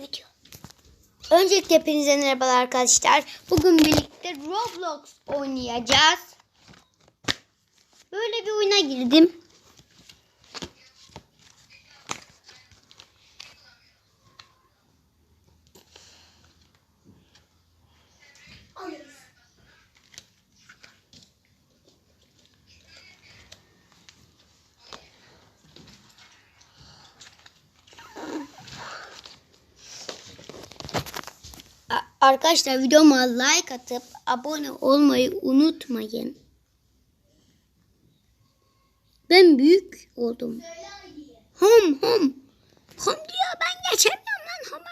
video. Öncelikle hepinize merhabalar arkadaşlar. Bugün birlikte Roblox oynayacağız. Böyle bir oyuna girdim. Arkadaşlar videoma like atıp abone olmayı unutmayın. Ben büyük oldum. Hom hom. Hom diyor ben geçemiyorum lan homa.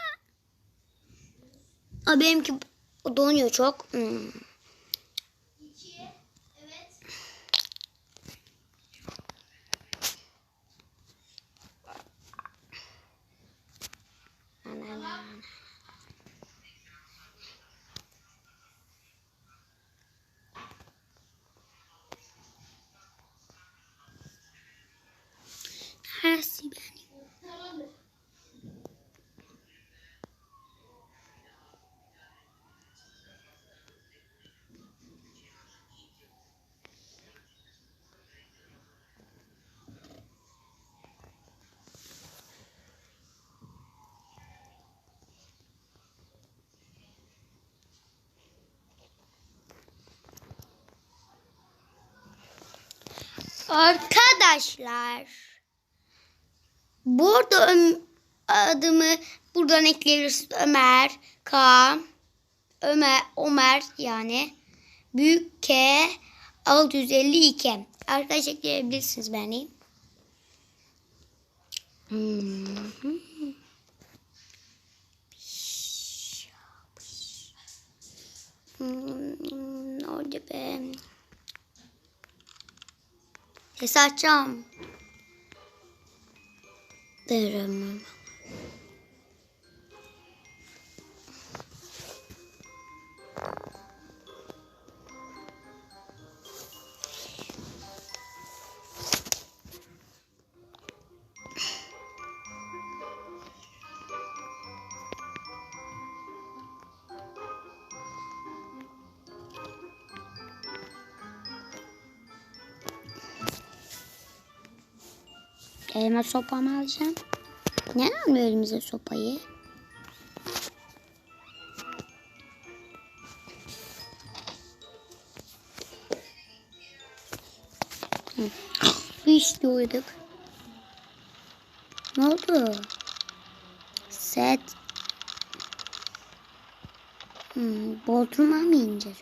Aa, benimki donuyor çok. Hmm. Arkadaşlar. Burada adımı buradan ekleyebiliriz. Ömer, K, Ömer, Ömer yani. Büyük K 652. Arkadaş ekleyebilirsiniz beni. Hmm. Hmm, oldu be? Ses açacağım. Derim. Elime sopamı alacağım. Neden almıyor elimize sopayı? İş doyduk. Ne oldu? Set. Hmm, Bodrum'a mı ineceğiz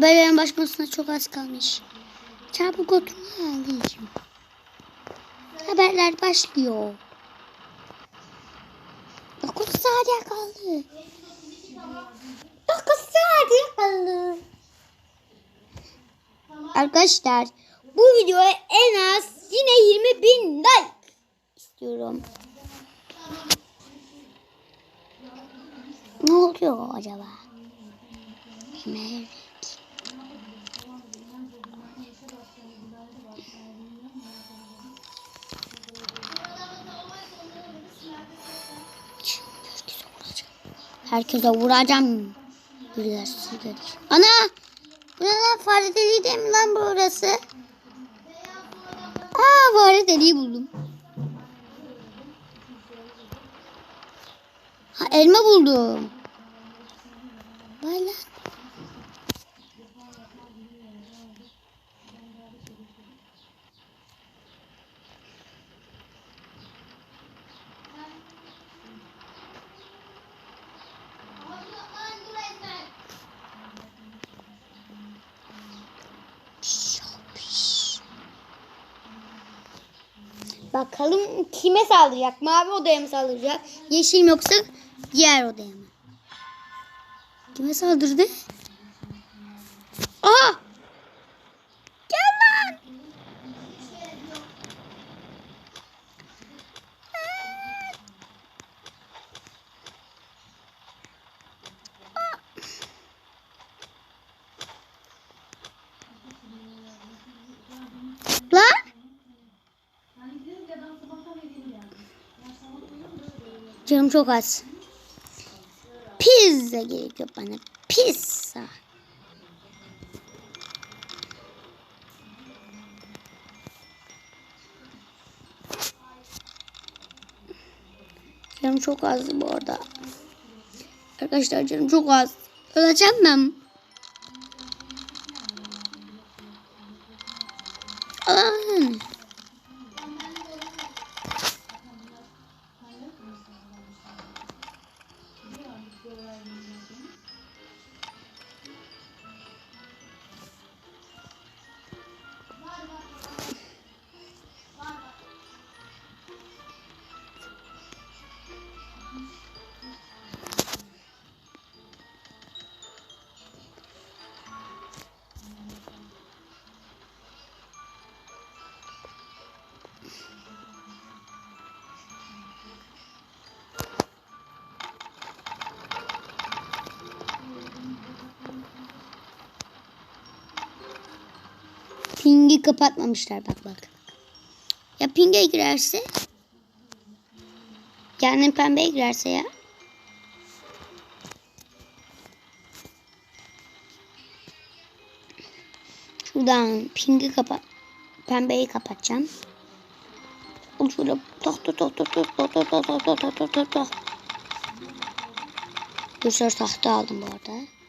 Haberlerin başlamasına çok az kalmış. Çabuk oturun alayım. Haberler başlıyor. 9 saniye kaldı. 9 saniye kaldı. Arkadaşlar bu videoya en az yine 20 bin like istiyorum. Ne oluyor acaba? Yemek. Herkese vuracağım. Burası gelir. Ana! Bu ne fare deliği değil mi lan burası? Aa fare deliği buldum. Ha elma buldum. Vay lan. Bakalım kime saldıracak? Mavi odaya mı saldıracak? Yeşil mi yoksa diğer odaya mı? Kime saldırdı? Aa! Gel lan! Lan! Canım çok az. Pizza gerekiyor bana. Pizza. Canım çok az bu arada. Arkadaşlar canım çok az. Öleceğim ben. Pingi kapatmamışlar bak bak. Ya pinge girerse? Yani pembeye girerse ya? Şuradan pingi kapat. Pembeyi kapatacağım. Tok tok tok tok tok tok tok tok tok tok tok tok tok. Bir sürü tahta aldım bu arada.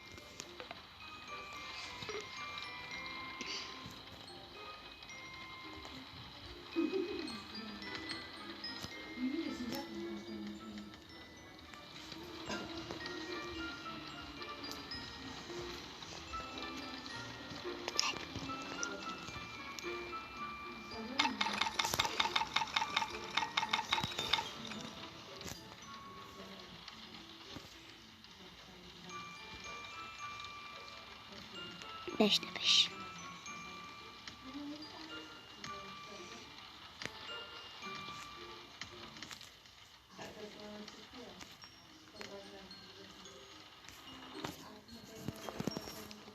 Beşte beş.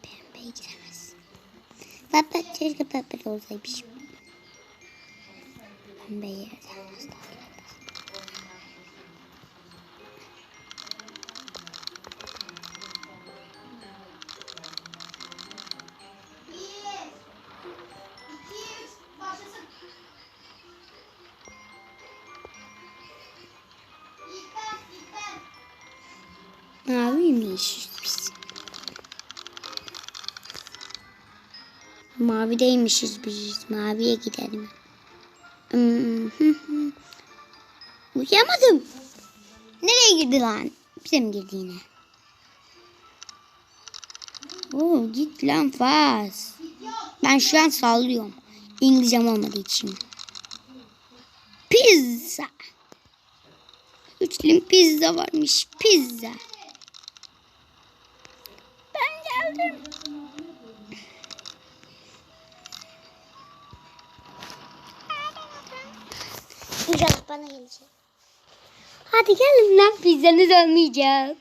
Pembeye giremez. Baba keşke pembe olsaymış. Pembe yerden Mavideymişiz biz. Maviye gidelim. Hmm. Uyuyamadım. Nereye girdi lan? Bize mi girdi yine? Oo, git lan faz. Ben şu an sallıyorum. İngilizcem olmadığı için. Pizza. Üç dilim pizza varmış. Pizza. Ben geldim. İnşallah bana gelecek. Hadi gelin lan pizzanız olmayacak.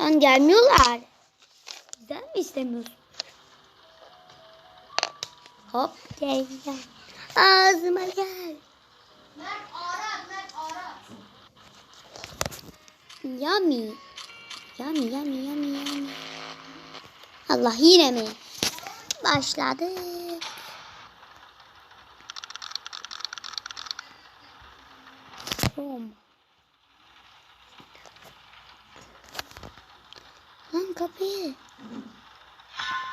Lan gelmiyorlar. Güzel mi istemiyorsun? Hop gel gel. Ağzıma gel. Mert ara Mert ara. Yummy. Yummy yummy yummy yummy. Allah yine mi? Başladı. Boom. Lan kapıyı.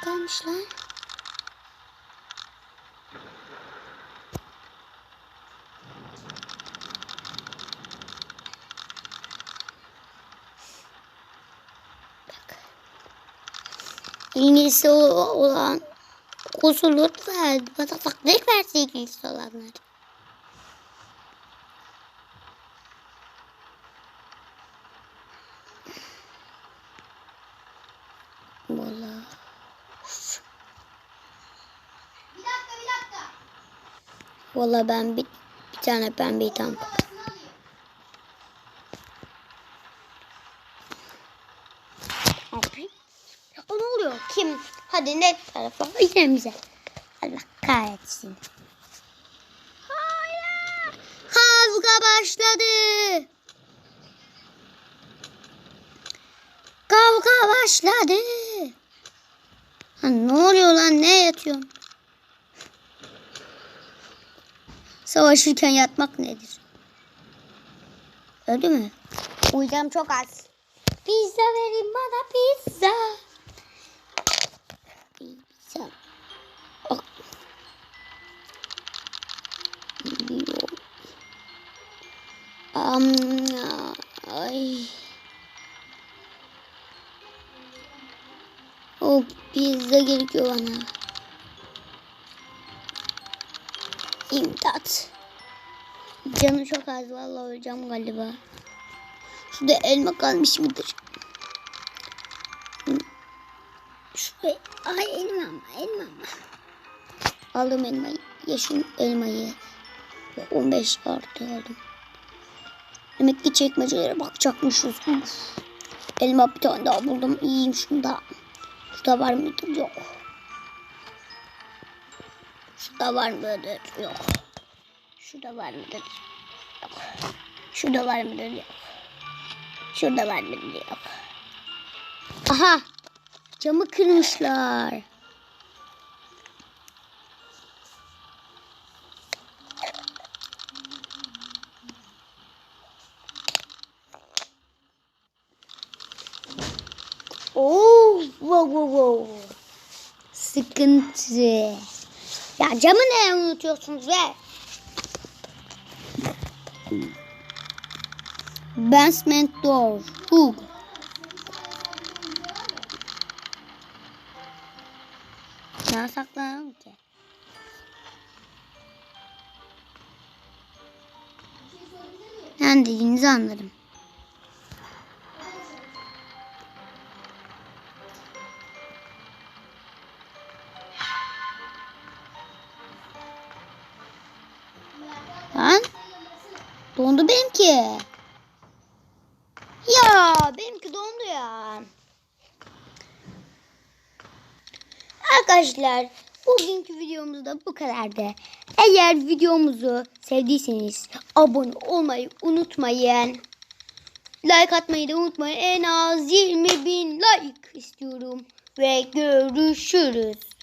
Kalmış lan. İngilizce olan kursu lütfen. Bana taktik versin İngilizce olanlar. Valla. Bir dakika bir dakika. Valla ben bir, bir tane pembe tam. O ne oluyor? Kim? Hadi ne tarafa? Yine bize. Allah kahretsin. Hayır. Kavga başladı. Kavga başladı. Ha, ne oluyor lan? Ne yatıyorsun? Savaşırken yatmak nedir? Öldü mü? Uyuyacağım çok az. Pizza verin bana pizza. Pizza. Oh. Am, ay. O pizza gerekiyor bana. İmdat. Canım çok az vallahi öleceğim galiba. Şurada elma kalmış mıdır? Şuraya, ay elmam, elmam. Aldım elmayı. Yaşın elmayı. 15 artı aldım. Demek ki çekmecelere bakacakmışız. Elma bir tane daha buldum. Yiyeyim şunu da. Şurada var mıdır? Yok. Şurada var mıdır? Yok. Şurada var mıdır? Yok. Şurada var mıdır? Yok. Şurada var mıdır? Yok. Aha. Camı kırmışlar. Oo, wow, wow, wow. Sıkıntı. Ya camı ne unutuyorsunuz be? Basement door. Hook. Daha saklanalım ki. Ben dediğinizi anladım. Benimki. Ya benimki dondu ya. Arkadaşlar bugünkü videomuz da bu kadardı. Eğer videomuzu sevdiyseniz abone olmayı unutmayın. Like atmayı da unutmayın. En az 20 bin like istiyorum. Ve görüşürüz.